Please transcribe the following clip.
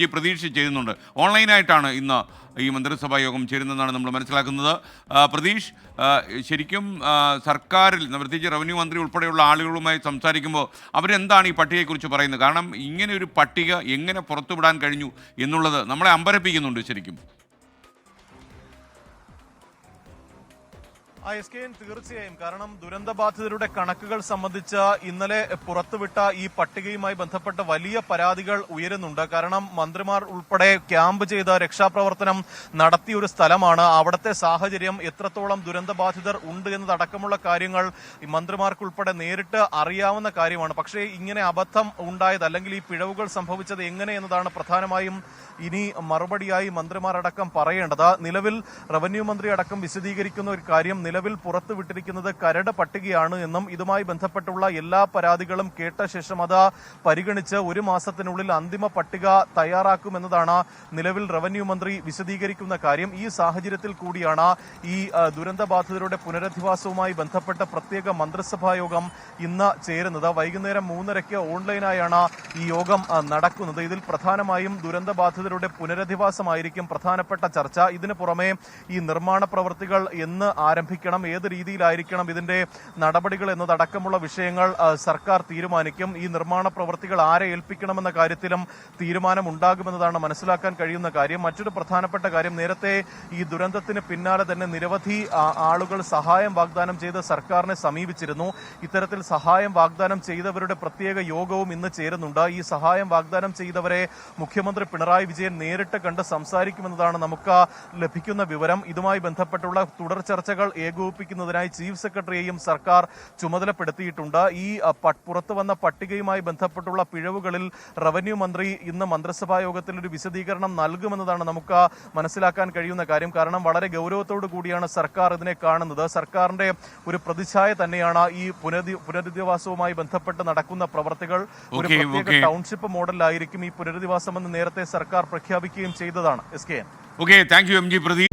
ഈ പ്രതീക്ഷ ചെയ്യുന്നുണ്ട്. ഓൺലൈനായിട്ടാണ് ഇന്ന് ഈ മന്ത്രിസഭാ യോഗം ചേരുന്നതെന്നാണ് നമ്മൾ മനസ്സിലാക്കുന്നത്. പ്രതീഷ് ശരിക്കും സർക്കാരിൽ പ്രത്യേകിച്ച് റവന്യൂ മന്ത്രി ഉൾപ്പെടെയുള്ള ആളുകളുമായി സംസാരിക്കുമ്പോൾ അവരെന്താണ് ഈ പട്ടികയെക്കുറിച്ച് പറയുന്നത്? കാരണം ഇങ്ങനെ ഒരു പട്ടിക എങ്ങനെ പുറത്തുവിടാൻ കഴിഞ്ഞു എന്നുള്ളത് നമ്മളെ അമ്പരപ്പിക്കുന്നുണ്ട് ശരിക്കും. ആ എസ് കെ എൻ തീർച്ചയായും. കാരണം ദുരന്തബാധിതരുടെ കണക്കുകൾ സംബന്ധിച്ച ഇന്നലെ പുറത്തുവിട്ട ഈ പട്ടികയുമായി ബന്ധപ്പെട്ട വലിയ പരാതികൾ ഉയരുന്നുണ്ട്. കാരണം മന്ത്രിമാർ ഉൾപ്പെടെ ക്യാമ്പ് ചെയ്ത് രക്ഷാപ്രവർത്തനം നടത്തിയ ഒരു സ്ഥലമാണ്. അവിടുത്തെ സാഹചര്യം എത്രത്തോളം ദുരന്തബാധിതർ ഉണ്ട് എന്നതടക്കമുള്ള കാര്യങ്ങൾ മന്ത്രിമാർക്കുൾപ്പെടെ നേരിട്ട് അറിയാവുന്ന കാര്യമാണ്. പക്ഷേ ഇങ്ങനെ അബദ്ധം ഉണ്ടായത് അല്ലെങ്കിൽ ഈ പിഴവുകൾ സംഭവിച്ചത് എങ്ങനെ എന്നതാണ് പ്രധാനമായും ഇനി മറുപടിയായി മന്ത്രിമാരടക്കം പറയേണ്ടത്. നിലവിൽ റവന്യൂ മന്ത്രി അടക്കം വിശദീകരിക്കുന്ന ഒരു കാര്യം നിലവിൽ പുറത്തുവിട്ടിരിക്കുന്നത് കരട് പട്ടികയാണ് എന്നും ഇതുമായി ബന്ധപ്പെട്ടുള്ള എല്ലാ പരാതികളും കേട്ട ശേഷം അത് പരിഗണിച്ച് ഒരു മാസത്തിനുള്ളിൽ അന്തിമ പട്ടിക തയ്യാറാക്കുമെന്നതാണ് നിലവിൽ റവന്യൂ മന്ത്രി വിശദീകരിക്കുന്ന കാര്യം. ഈ സാഹചര്യത്തിൽ കൂടിയാണ് ഈ ദുരന്തബാധിതരുടെ പുനരധിവാസവുമായി ബന്ധപ്പെട്ട പ്രത്യേക മന്ത്രിസഭാ യോഗം ഇന്ന് ചേരുന്നത്. വൈകുന്നേരം മൂന്നരയ്ക്ക് ഓൺലൈനായാണ് ഈ യോഗം നടക്കുന്നത്. ഇതിൽ പ്രധാനമായും ദുരന്തബാധിതരുടെ പുനരധിവാസമായിരിക്കും പ്രധാനപ്പെട്ട ചർച്ച. ഇതിനു പുറമെ ഈ നിർമ്മാണ പ്രവൃത്തികൾ എന്ന് ആരംഭിക്കണം ഏത് രീതിയിലായിരിക്കണം ഇതിന്റെ നടപടികൾ എന്നതടക്കമുള്ള വിഷയങ്ങൾ സർക്കാർ തീരുമാനിക്കും. ഈ നിർമ്മാണ പ്രവൃത്തികൾ ആരെ ഏൽപ്പിക്കണമെന്ന കാര്യത്തിലും തീരുമാനമുണ്ടാകുമെന്നതാണ് മനസ്സിലാക്കാൻ കഴിയുന്ന കാര്യം. മറ്റൊരു പ്രധാനപ്പെട്ട കാര്യം നേരത്തെ ഈ ദുരന്തത്തിന് പിന്നാലെ തന്നെ നിരവധി ആളുകൾ സഹായം വാഗ്ദാനം ചെയ്ത് സർക്കാരിനെ സമീപിച്ചിരുന്നു. ഇത്തരത്തിൽ സഹായം വാഗ്ദാനം ചെയ്തവരുടെ പ്രത്യേക യോഗവും ഇന്ന് ചേരുന്നുണ്ട്. ഈ സഹായം വാഗ്ദാനം ചെയ്തവരെ മുഖ്യമന്ത്രി പിണറായി വിജയൻ നേരിട്ട് കണ്ട് സംസാരിക്കുമെന്നതാണ് നമുക്ക് ലഭിക്കുന്ന വിവരം. ഇതുമായി ബന്ധപ്പെട്ടുള്ള തുടർ ചർച്ചകൾ ഏകോപിപ്പിക്കുന്നതിനായി ചീഫ് സെക്രട്ടറിയെയും സർക്കാർ ചുമതലപ്പെടുത്തിയിട്ടുണ്ട്. ഈ പുറത്തു വന്ന പട്ടികയുമായി ബന്ധപ്പെട്ടുള്ള പിഴവുകളിൽ റവന്യൂ മന്ത്രി ഇന്ന് മന്ത്രിസഭാ യോഗത്തിൽ ഒരു വിശദീകരണം നൽകുമെന്നതാണ് നമുക്ക് മനസ്സിലാക്കാൻ കഴിയുന്ന കാര്യം. കാരണം വളരെ ഗൗരവത്തോടു കൂടിയാണ് സർക്കാർ ഇതിനെ കാണുന്നത്. സർക്കാരിന്റെ ഒരു പ്രതിച്ഛായ തന്നെയാണ് ഈ പുനരധി പുനരധിവാസവുമായി ബന്ധപ്പെട്ട് നടക്കുന്ന പ്രവർത്തികൾ. ഒരു പ്രത്യേക. ടൗൺഷിപ്പ് മോഡലിലായിരിക്കും ഈ പുനരധിവാസം എന്ന് നേരത്തെ സർക്കാർ പ്രഖ്യാപിക്കുകയും ചെയ്തതാണ്. S K N. Okay thank you M G